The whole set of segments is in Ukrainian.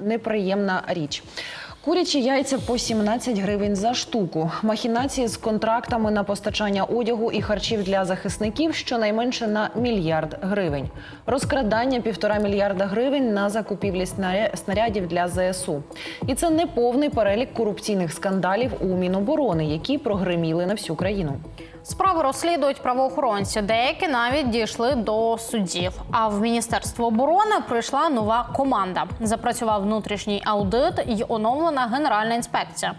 неприємна річ. Курячі яйця по 17 гривень за штуку. Махінації з контрактами на постачання одягу і харчів для захисників щонайменше на мільярд гривень. Розкрадання півтора мільярда гривень на закупівлі снаря- снарядів для ЗСУ. І це не повний перелік корупційних скандалів у Міноборони, які прогреміли на всю країну. Справи розслідують правоохоронці. Деякі навіть дійшли до судів. А в міністерство оборони прийшла нова команда. Запрацював внутрішній аудит і оновлена генеральна інспекція.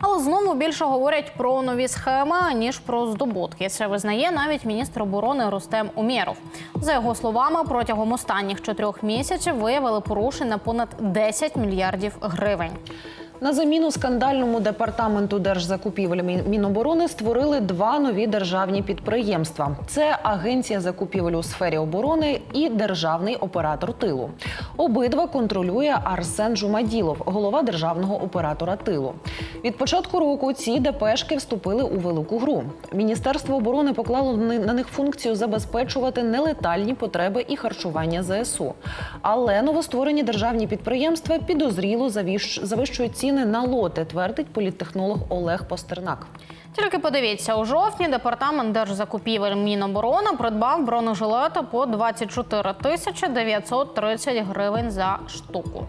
Але знову більше говорять про нові схеми ніж про здобутки. Це визнає навіть міністр оборони Рустем Умєров. За його словами, протягом останніх чотирьох місяців виявили порушень на понад 10 мільярдів гривень. На заміну скандальному департаменту держзакупівель Міноборони створили два нові державні підприємства: це Агенція закупівель у сфері оборони і державний оператор тилу. Обидва контролює Арсен Жумаділов, голова державного оператора тилу. Від початку року ці ДПшки вступили у велику гру. Міністерство оборони поклало на них функцію забезпечувати нелетальні потреби і харчування ЗСУ. Але новостворені державні підприємства підозріло завищують ціни на лоти, твердить політтехнолог Олег Постернак. Тільки подивіться, у жовтні департамент держзакупівель Міноборони придбав бронежилети по 24 тисячі 930 гривень за штуку.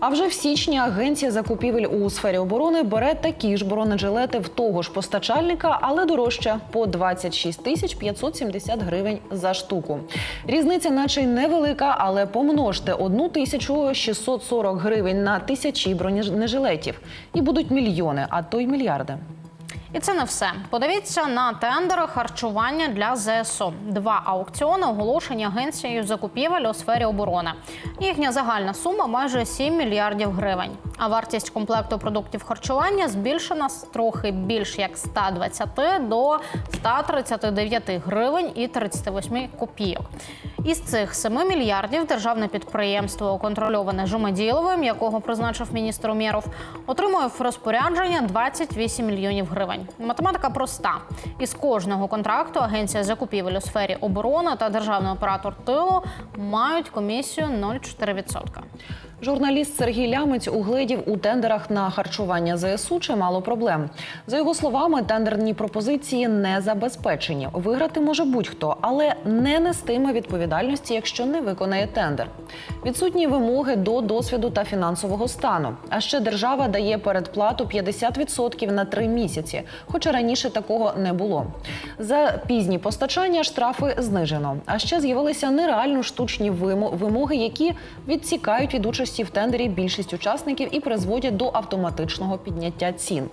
А вже в січні агенція закупівель у сфері оборони бере такі ж бронежилети в того ж постачальника, але дорожче по 26 тисяч 570 гривень за штуку. Різниця, наче й невелика, але помножте 1640 гривень на тисячі бронежилетів. І будуть мільйони, а то й мільярди. І це не все. Подивіться на тендери харчування для ЗСУ. Два аукціони оголошені агенцією закупівель у сфері оборони. Їхня загальна сума майже 7 мільярдів гривень. А вартість комплекту продуктів харчування збільшена з трохи більш як 120 до 139 гривень і 38 копійок. Із цих 7 мільярдів державне підприємство, контрольоване Жумаділовим, якого призначив міністр Умєров, отримує в розпорядження 28 мільйонів гривень. Математика проста. Із кожного контракту агенція закупівель у сфері оборони та державний оператор тилу мають комісію 0,4%. Журналіст Сергій Лямець угледів у тендерах на харчування ЗСУ чимало проблем. За його словами, тендерні пропозиції не забезпечені. Виграти може будь-хто, але не нестиме відповідальності, якщо не виконає тендер. Відсутні вимоги до досвіду та фінансового стану. А ще держава дає передплату 50% на три місяці, хоча раніше такого не було. За пізні постачання штрафи знижено. А ще з'явилися нереально штучні вимоги, які відсікають від участі в тендері більшість учасників і призводять до автоматичного підняття цін.